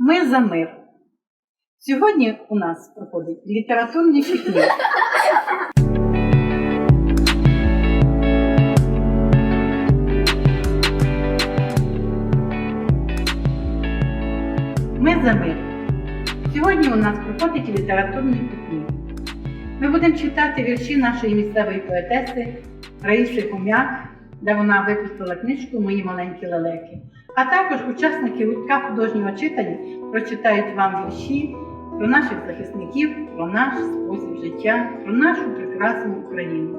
Ми за мир. Сьогодні у нас проходить літературний пікнік. Ми за мир. Сьогодні у нас проходить літературний пікнік. Ми будемо читати вірші нашої місцевої поетеси Раїси Хом'як, де вона випустила книжку Мої маленькі лелеки. А також учасники гуртка художнього читання прочитають вам вірші про наших захисників, про наш спосіб життя, про нашу прекрасну Україну.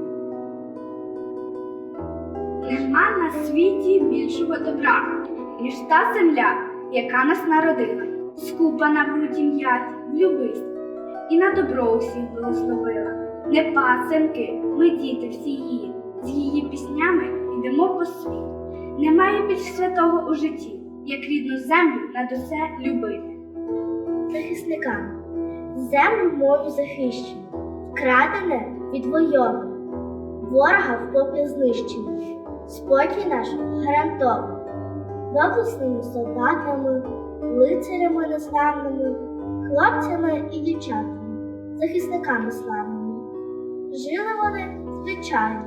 Нема на світі більшого добра, ніж та земля, яка нас народила, скупана в люті м'яті, в і на добро усіх благословила. Не пасенки, ми діти всі її, з її піснями йдемо по світу. Немає більш святого у житті, як рідну землю над усе любити. захисниками. Землю мою захищену, вкрадене відвойоване, ворога в попіл знищено, спокій наш гарантований, доблесними солдатами, лицарями неславними, хлопцями і дівчатами, захисниками славними. Жили вони звичайно,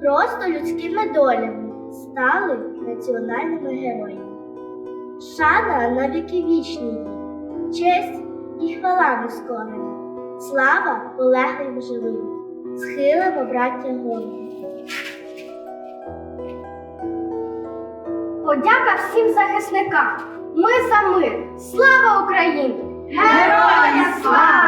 просто людськими долями, стали національними героями. Шана на віки вічні честь і хвала нескорена, слава полеглим живим, схилимо, браття голову. Подяка всім захисникам! Ми за мир! Слава Україні! Героям слава!